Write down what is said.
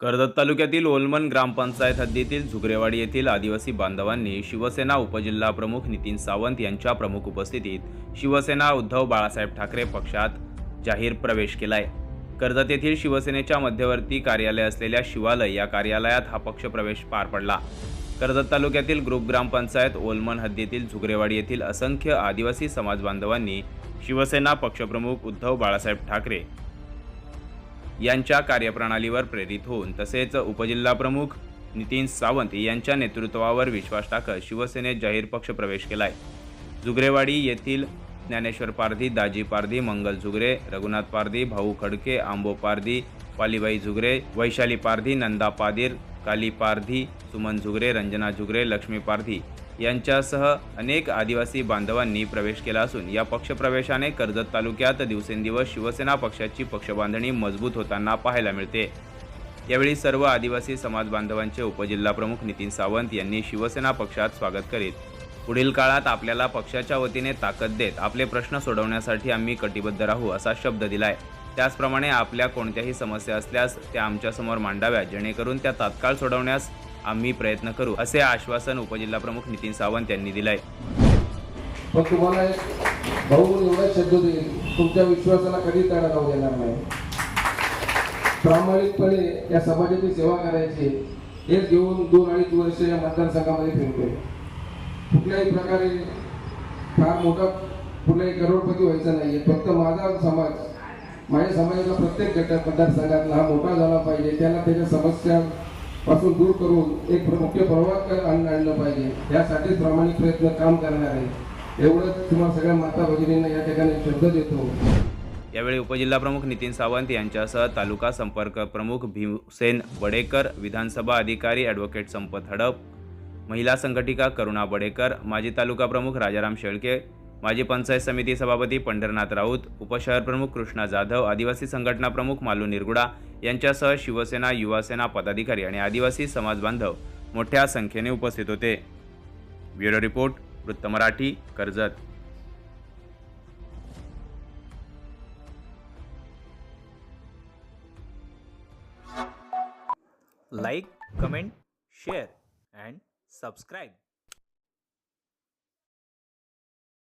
कर्जत तालुक्यातील ओलमन ग्रामपंचायत हद्दीतील झुगरेवाडी येथील आदिवासी बांधवांनी शिवसेना उपजिल्हा प्रमुख नितीन सावंत यांच्या प्रमुख उपस्थितीत शिवसेना उद्धव बाळासाहेब ठाकरे पक्षात जाहीर प्रवेश केलाय. कर्जत येथील शिवसेनेच्या मध्यवर्ती कार्यालय असलेल्या शिवालय या कार्यालयात हा पक्षप्रवेश पार पडला. कर्जत तालुक्यातील ग्रुप ग्रामपंचायत ओलमन हद्दीतील झुगरेवाडी येथील असंख्य आदिवासी समाज बांधवांनी शिवसेना पक्षप्रमुख उद्धव बाळासाहेब ठाकरे यांच्या कार्यप्रणालीवर प्रेरित होऊन तसेच उपजिल्हाप्रमुख नितीन सावंत यांच्या नेतृत्वावर विश्वास टाकत शिवसेनेत जाहीर पक्ष प्रवेश केलाय. जुगरेवाडी येथील ज्ञानेश्वर पारधी दाजी पारधी मंगल झुगरे रघुनाथ पारधी भाऊ खडके आंबो पारधी पालीबाई झुगरे वैशाली पारधी नंदा पादीर काली पारधी सुमन झुगरे रंजना झुगरे लक्ष्मी पारधी यांच्यासह अनेक आदिवासी बांधवांनी प्रवेश केला असून या पक्षप्रवेशाने कर्जत तालुक्यात दिवसेंदिवस शिवसेना पक्षाची पक्षबांधणी मजबूत होताना पाहायला मिळते. यावेळी सर्व आदिवासी समाज बांधवांचे उपजिल्हाप्रमुख नितीन सावंत यांनी शिवसेना पक्षात स्वागत करीत पुढील काळात आपल्याला पक्षाच्या वतीने ताकद देत आपले प्रश्न सोडवण्यासाठी आम्ही कटिबद्ध राहू असा शब्द दिलाय. त्याचप्रमाणे आपल्या कोणत्याही समस्या असल्यास त्या आमच्यासमोर मांडाव्या जेणेकरून त्या तात्काळ सोडवण्यास आम्ही प्रयत्न करू असे आश्वासन उपजिल्हाप्रमुख नितीन सावंत यांनी दिलंय. मग तुम्हाला एक भाऊ एवढा शब्द देईल तुमच्या विश्वासाला कधी तडा लावू देणार नाही. प्रामाणिकपणे या समाजाची सेवा करायची हेच घेऊन दोन अडीच वर्ष या मतदारसंघामध्ये फिरतोय. कुठल्याही प्रकारे फार मोठा कुठलाही करोडपती व्हायचा नाहीये फक्त माझा समाज माझ्या समाजाचा प्रत्येक घटक मतदारसंघातला हा मोठा झाला पाहिजे त्याला त्याच्या समस्या पासून दूर करून एक मुख्य प्रवाह आणून आणलं पाहिजे. यासाठी प्रामाणिक प्रयत्न काम करणार आहे. एवढंच तुम्हाला सगळ्या माता भगिनींना या ठिकाणी शब्द देतो. यावेळी उपजिल्हा प्रमुख नितीन सावंत यांच्यासह तालुका संपर्क प्रमुख भीमसेन वडेकर विधानसभा अधिकारी ॲडव्होकेट संपत हडप महिला संघटिका करुणा वडेकर माजी तालुका प्रमुख राजाराम शेळके माजी पंचायत समिती सभापती पंढरनाथ राऊत उपशहर प्रमुख कृष्णा जाधव आदिवासी संघटना प्रमुख मालू निरगुडा यांच्यासह शिवसेना युवासेना पदाधिकारी आणि आदिवासी समाज बांधव मोठ्या संख्येने उपस्थित होते. ब्युरो रिपोर्ट वृत्त Marathi Karjat. Like comment share and subscribe